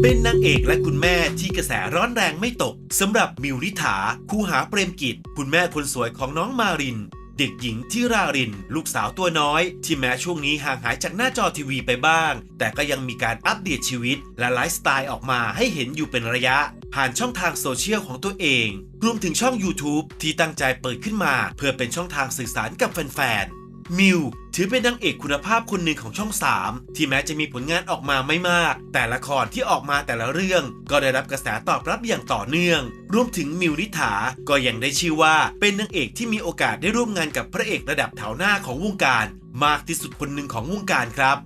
เป็นนางเอกและคุณแม่ที่กระแสร้อนแรงไม่ตกสำหรับมิวนิถาคูหาเปรมกิจ คุณแม่คนสวยของน้องมาริน เด็กหญิงที่ราริน ลูกสาวตัวน้อย ที่แม้ช่วงนี้ห่างหายจากหน้าจอทีวีไปบ้าง แต่ก็ยังมีการอัปเดตชีวิต และไลฟ์สไตล์ออกมาให้เห็นอยู่เป็นระยะ ผ่านช่องทางโซเชียลของตัวเอง รวมถึงช่อง YouTube ที่ตั้งใจเปิดขึ้นมา เพื่อเป็นช่องทางสื่อสารกับแฟนๆ มิวถือเป็นนางเอกคุณภาพคนหนึ่งของช่อง 3 ที่แม้จะมีผลงานออกมาไม่มาก แต่ละครที่ออกมาแต่ละเรื่อง ก็ได้รับกระแสตอบรับอย่างต่อเนื่อง รวมถึงมิวนิถาก็ยังได้ชื่อว่าเป็นนางเอกที่มีโอกาสได้ร่วมงานกับพระเอกระดับแถวหน้าของวงการ มากที่สุดคนหนึ่งของวงการครับ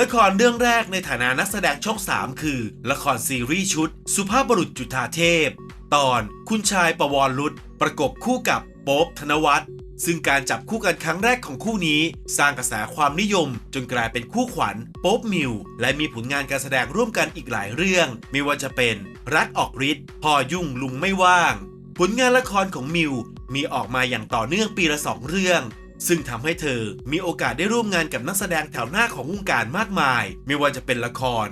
ละครเรื่องแรกในฐานะนักแสดงช่อง 3 คือ ละครซีรีส์ชุด สุภาพบุรุษจุฑาเทพ ตอนคุณชายประวรรุษประกบคู่กับโป๊บธนวัฒน์ ซึ่งการจับคู่กันครั้งแรกของคู่นี้ สร้างกระแสความนิยม จนกลายเป็นคู่ขวัญโป๊บมิว และมีผลงานการแสดงร่วมกันอีกหลายเรื่อง ไม่ว่าจะเป็น รักออกฤทธิ์พ่อยุ่งลุงไม่ว่าง ผลงานละครของมิว มีออกมาอย่างต่อเนื่องปีละสองเรื่อง ซึ่งทำให้เธอมีโอกาสได้ร่วมงานกับนักแสดงแถวหน้าของวงการมากมาย ไม่ว่าจะเป็นละคร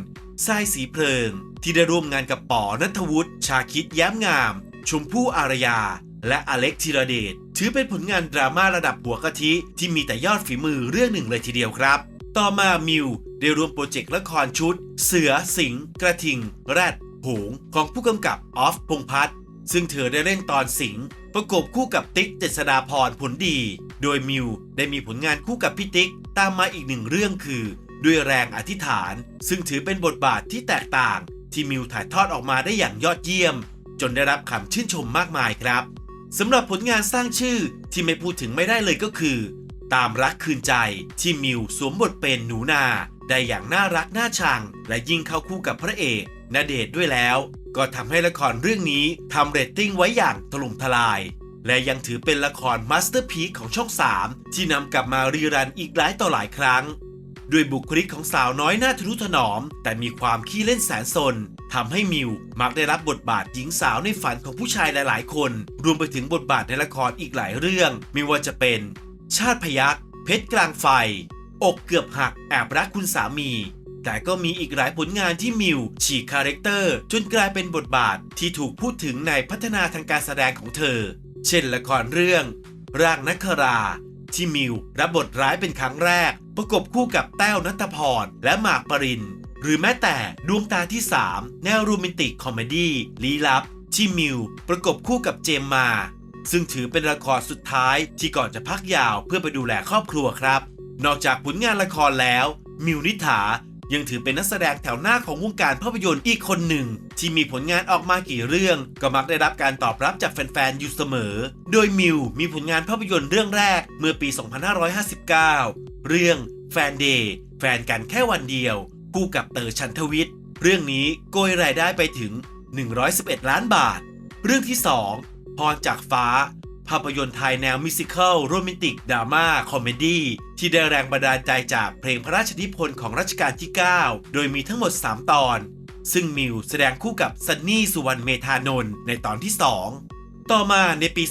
ทรายสีเพลิง ที่ได้ร่วมงานกับป๋อนัทวุฒิชาคิดแย้มงาม ชมพู่อารยา และอเล็กธีรเดชถือเป็นผลงานดราม่าระดับหัวกะทิ ที่มีแต่ยอดฝีมือเรื่องหนึ่งเลยทีเดียวครับ ต่อมามิวได้ร่วมโปรเจกต์ละครชุด เสือสิงกระทิง แรดหงของผู้กำกับออฟพงพัฒน์ซึ่งเธอได้เล่นตอนสิงประกบคู่กับติ๊กเจษดาพรผลดี โดยมิวได้มีผลงานคู่กับพี่ติ๊ก ตามมาอีกหนึ่งเรื่องคือ ด้วยแรงอธิษฐาน ซึ่งถือเป็นบทบาทที่แตกต่าง ที่มิวถ่ายทอดออกมาได้อย่างยอดเยี่ยม จนได้รับคำชื่นชมมากมายครับ สำหรับผลงานสร้างชื่อที่ไม่พูดถึงไม่ได้เลยก็คือ ตามรักคืนใจที่มิวสวมบทเป็นหนูนา ได้อย่างน่ารักน่าชัง และยิ่งเข้าคู่กับพระเอกณเดชด้วยแล้ว ก็ทำให้ละครเรื่องนี้ทำเรตติ้งไว้อย่างถล่มทลาย และยังถือเป็นละครมาสเตอร์พีคของช่อง 3 ที่นำกลับมารีรันอีกหลายต่อหลายครั้ง ด้วยบุคลิกของสาวน้อยหน้าทะนุถนอม แต่มีความขี้เล่นแสนสน ทำให้มิวมักได้รับบทบาทหญิงสาวในฝันของผู้ชายหลายๆ คน รวมไปถึงบทบาทในละครอีกหลายเรื่อง ไม่ว่าจะเป็น ชาติพยักเพชรกลางไฟ อกเกือบหักแอบรักคุณสามี แต่ก็มีอีกหลายผลงานที่มิวฉีกคาแรคเตอร์ จนกลายเป็นบทบาทที่ถูกพูดถึงในพัฒนาทางการแสดงของเธอ เช่นละครเรื่อง ร่างนักคราที่มิวรับบทร้ายเป็นครั้งแรก ประกบคู่กับแต้วนัทพรและหมากปริน หรือแม้แต่ดวงตาที่ 3 แนวโรแมนติกคอมเมดี้ลี้ลับ ที่มิว ประกบคู่กับเจมมา ซึ่งถือเป็นละครสุดท้ายที่ก่อนจะพักยาวเพื่อไปดูแลครอบครัวครับ นอกจากผลงานละครแล้ว มิวนิถายังถือเป็นนักแสดงแถวหน้าของวงการภาพยนตร์อีกคนหนึ่ง ที่มีผลงานออกมากี่เรื่อง ก็มักได้รับการตอบรับจากแฟนๆ อยู่เสมอ โดยมิวมีผลงานภาพยนตร์เรื่องแรกเมื่อปี 2559 เรื่องแฟนเดย์แฟนกันแค่วันเดียว คู่กับเต๋อชันทวิทย์ เรื่องนี้โกยรายได้ไปถึง 111 ล้านบาท เรื่องที่ 2 พรจากฟ้า ภาพยนตร์ไทยแนวมิวสิควลโรแมนติกดราม่าคอมเมดี้ที่ได้แรงบันดาลใจจากเพลงพระราชนิพนธ์ของรัชกาลที่ 9 โดยมีทั้งหมด 3 ตอน ซึ่งมิวแสดงคู่กับซันนี่สุวรรณเมธานนท์ในตอนที่ 2 ต่อมาในปี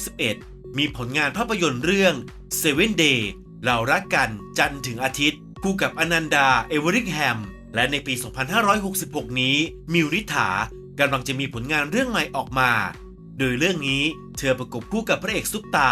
2561 มีผลงานภาพยนตร์เรื่อง Seven Day เรารักกันจันทร์ถึงอาทิตย์ คู่กับอนันดา เอเวอริงแฮม และในปี 2566 นี้ มิวนิถากำลังจะมีผลงานเรื่องใหม่ออกมา โดยเรื่องนี้เธอประกบคู่กับพระเอกซุปตา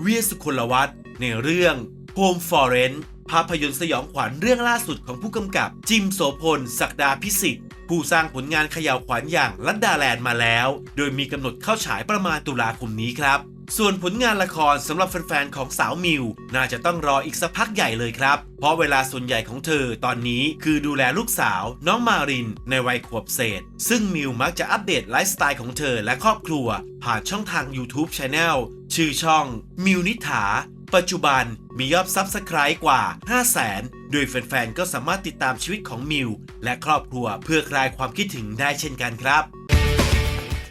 เวียสุคนลวัฒน์ในเรื่อง Home for e n ภาพยนตร์สยองขวัญเรื่องล่าสุดของผู้กำกับจิมโสพล ศักดาพิสิทธิ์ ผู้สร้างผลงานเขย่าวขวัญอย่างลัดดาแลนด์มาแล้ว โดยมีกำหนดเข้าฉายประมาณตุลาคมนี้ครับ ส่วนผลงานละครสำหรับแฟนๆของสาวมิว น่าจะต้องรออีกสักพักใหญ่เลยครับ เพราะเวลาส่วนใหญ่ของเธอตอนนี้คือดูแลลูกสาว น้องมาริน ในวัยขวบเศษ ซึ่งมิวมักจะอัปเดตไลฟ์สไตล์ของเธอและครอบครัว ผ่านช่องทาง YouTube Channel ชื่อช่องมิวนิถาปัจจุบันมียอดซับสไครต์กว่า 5 0 0แสนโดยแฟนๆ ก็สามารถติดตามชีวิตของมิว และครอบครัวเพื่อคลายความคิดถึงได้เช่นกันครับ